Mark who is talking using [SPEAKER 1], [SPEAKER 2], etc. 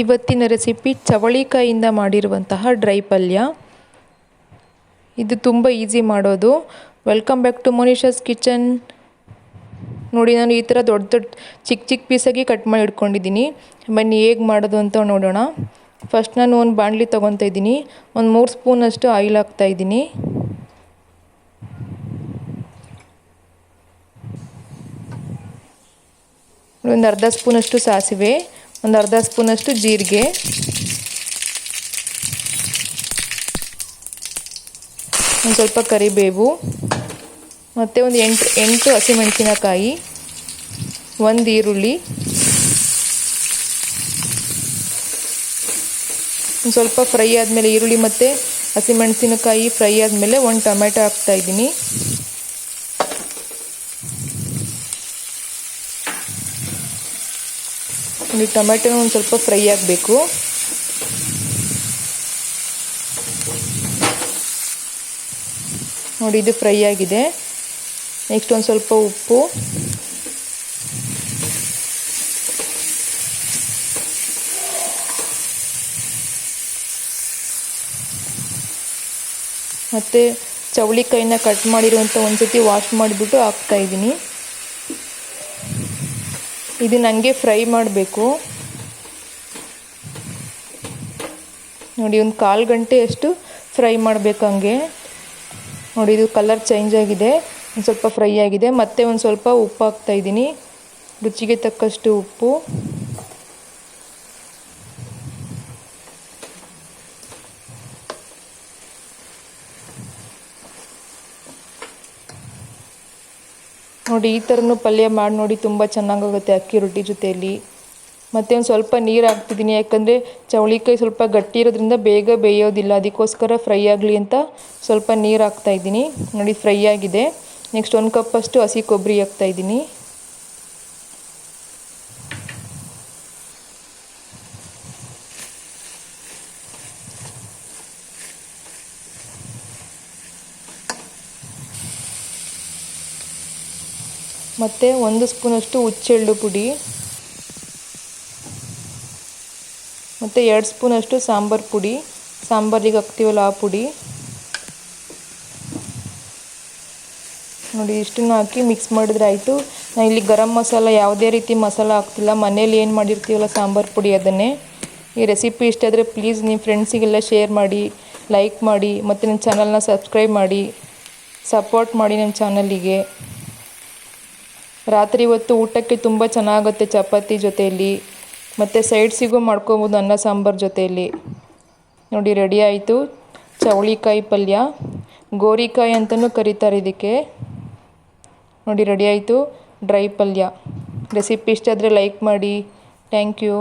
[SPEAKER 1] ಇವತ್ತಿನ ರೆಸಿಪಿ ಚವಳಿಕಾಯಿಂದ ಮಾಡಿರುವಂತಹ ಡ್ರೈ ಪಲ್ಯ. ಇದು ತುಂಬ ಈಸಿ ಮಾಡೋದು. Welcome back to Monisha's kitchen ನೋಡಿ, ನಾನು ಈ ಥರ ದೊಡ್ಡ ದೊಡ್ಡ ಚಿಕ್ಕ ಚಿಕ್ಕ ಪೀಸಾಗಿ ಕಟ್ ಮಾಡಿ ಇಟ್ಕೊಂಡಿದ್ದೀನಿ. ಬನ್ನಿ, ಹೇಗೆ ಮಾಡೋದು ಅಂತ ನೋಡೋಣ. ಫಸ್ಟ್ ನಾನು ಒಂದು ಬಾಣಲಿ ತೊಗೊತಾ ಇದ್ದೀನಿ. ಒಂದು ಮೂರು ಸ್ಪೂನಷ್ಟು ಆಯಿಲ್ ಹಾಕ್ತಾ ಇದ್ದೀನಿ. ಒಂದು ಅರ್ಧ ಸ್ಪೂನಷ್ಟು ಸಾಸಿವೆ. ಒಂದು ಅರ್ಧ ಸ್ಪೂನಷ್ಟು ಜೀರಿಗೆ. ಒಂದು ಸ್ವಲ್ಪ ಕರಿಬೇವು. ಮತ್ತು ಒಂದು ಎಂಟು ಎಂಟು ಹಸಿಮೆಣಸಿನಕಾಯಿ. ಒಂದು ಈರುಳ್ಳಿ. ಒಂದು ಸ್ವಲ್ಪ ಫ್ರೈ ಆದಮೇಲೆ ಈರುಳ್ಳಿ ಮತ್ತು ಹಸಿಮೆಣಸಿನಕಾಯಿ ಫ್ರೈ ಆದಮೇಲೆ ಒಂದು ಟೊಮೆಟೊ ಹಾಕ್ತಾಯಿದ್ದೀನಿ ನೋಡಿ ಟೊಮೆಟೊನ ಒಂದು ಸ್ವಲ್ಪ ಫ್ರೈ ಆಗಬೇಕು. ನೋಡಿ, ಇದು ಫ್ರೈ ಆಗಿದೆ. ನೆಕ್ಸ್ಟ್ ಒಂದು ಸ್ವಲ್ಪ ಉಪ್ಪು. ಮತ್ತು ಚೌಳಿಕಾಯಿನ ಕಟ್ ಮಾಡಿರುವಂಥ ಒಂದು ಸತಿ ವಾಶ್ ಮಾಡಿಬಿಟ್ಟು ಹಾಕ್ತಾಯಿದ್ದೀನಿ ಇದು ನನಗೆ ಫ್ರೈ ಮಾಡಬೇಕು. ನೋಡಿ, ಒಂದು ಕಾಲು ಗಂಟೆ ಅಷ್ಟು ಫ್ರೈ ಮಾಡಬೇಕು ಹಂಗೆ. ನೋಡಿ, ಇದು ಕಲರ್ ಚೇಂಜ್ ಆಗಿದೆ. ಒಂದು ಸ್ವಲ್ಪ ಫ್ರೈ ಆಗಿದೆ. ಮತ್ತೆ ಒಂದು ಸ್ವಲ್ಪ ಉಪ್ಪು ಹಾಕ್ತಾಯಿದ್ದೀನಿ ರುಚಿಗೆ ತಕ್ಕಷ್ಟು ಉಪ್ಪು. ನೋಡಿ, ಈ ಥರನೂ ಪಲ್ಯ ಮಾಡಿ ನೋಡಿ ತುಂಬ ಚೆನ್ನಾಗಾಗುತ್ತೆ ಅಕ್ಕಿ ರೊಟ್ಟಿ ಜೊತೆಯಲ್ಲಿ. ಮತ್ತು ಒಂದು ಸ್ವಲ್ಪ ನೀರು ಹಾಕ್ತಿದ್ದೀನಿ ಯಾಕಂದರೆ ಚೌಳಿಕಾಯಿ ಸ್ವಲ್ಪ ಗಟ್ಟಿ ಇರೋದ್ರಿಂದ ಬೇಗ ಬೇಯೋದಿಲ್ಲ. ಅದಕ್ಕೋಸ್ಕರ ಫ್ರೈ ಆಗಲಿ ಅಂತ ಸ್ವಲ್ಪ ನೀರು ಹಾಕ್ತಾಯಿದ್ದೀನಿ ನೋಡಿ, ಫ್ರೈ ಆಗಿದೆ. ನೆಕ್ಸ್ಟ್ ಒಂದು ಕಪ್ಪಷ್ಟು ಹಸಿ ಕೊಬ್ಬರಿ ಹಾಕ್ತಾಯಿದ್ದೀನಿ ಮತ್ತು ಒಂದು ಸ್ಪೂನಷ್ಟು ಹುಚ್ಚೆಳ್ಳು ಪುಡಿ. ಮತ್ತು ಎರಡು ಸ್ಪೂನಷ್ಟು ಸಾಂಬಾರು ಪುಡಿ. ಸಾಂಬಾರಿಗೆ ಹಾಕ್ತೀವಲ್ಲ ಆ ಪುಡಿ. ನೋಡಿ, ಇಷ್ಟನ್ನು ಹಾಕಿ ಮಿಕ್ಸ್ ಮಾಡಿದ್ರೆ ಆಯಿತು. ನಾನು ಇಲ್ಲಿ ಗರಂ ಮಸಾಲ ಯಾವುದೇ ರೀತಿ ಮಸಾಲ ಹಾಕ್ತಿಲ್ಲ. ಮನೇಲಿ ಏನು ಮಾಡಿರ್ತೀವಲ್ಲ ಸಾಂಬಾರು ಪುಡಿ ಅದನ್ನೇ. ಈ ರೆಸಿಪಿ ಇಷ್ಟ ಆದರೆ ಪ್ಲೀಸ್ ನಿಮ್ಮ ಫ್ರೆಂಡ್ಸಿಗೆಲ್ಲ ಶೇರ್ ಮಾಡಿ, ಲೈಕ್ ಮಾಡಿ, ಮತ್ತು ನನ್ನ ಚಾನಲ್ನ ಸಬ್ಸ್ಕ್ರೈಬ್ ಮಾಡಿ. ಸಪೋರ್ಟ್ ಮಾಡಿ ನನ್ನ ಚಾನಲಿಗೆ. ರಾತ್ರಿ ಹೊತ್ತು ಊಟಕ್ಕೆ ತುಂಬ ಚೆನ್ನಾಗುತ್ತೆ ಚಪಾತಿ ಜೊತೆಯಲ್ಲಿ ಮತ್ತು ಸೈಡ್ಸಿಗೂ ಮಾಡ್ಕೊಬೋದು ಅನ್ನ ಸಾಂಬಾರು ಜೊತೆಯಲ್ಲಿ ನೋಡಿ ರೆಡಿ ಆಯಿತು. ಚವಳಿಕಾಯಿ ಪಲ್ಯ, ಗೋರಿಕಾಯಿ ಅಂತಲೂ ಕರೀತಾರೆ ಇದಕ್ಕೆ. ನೋಡಿ ರೆಡಿ ಆಯಿತು. ಡ್ರೈ ಪಲ್ಯ. ರೆಸಿಪಿ ಇಷ್ಟ ಆದರೆ ಲೈಕ್ ಮಾಡಿ. Thank you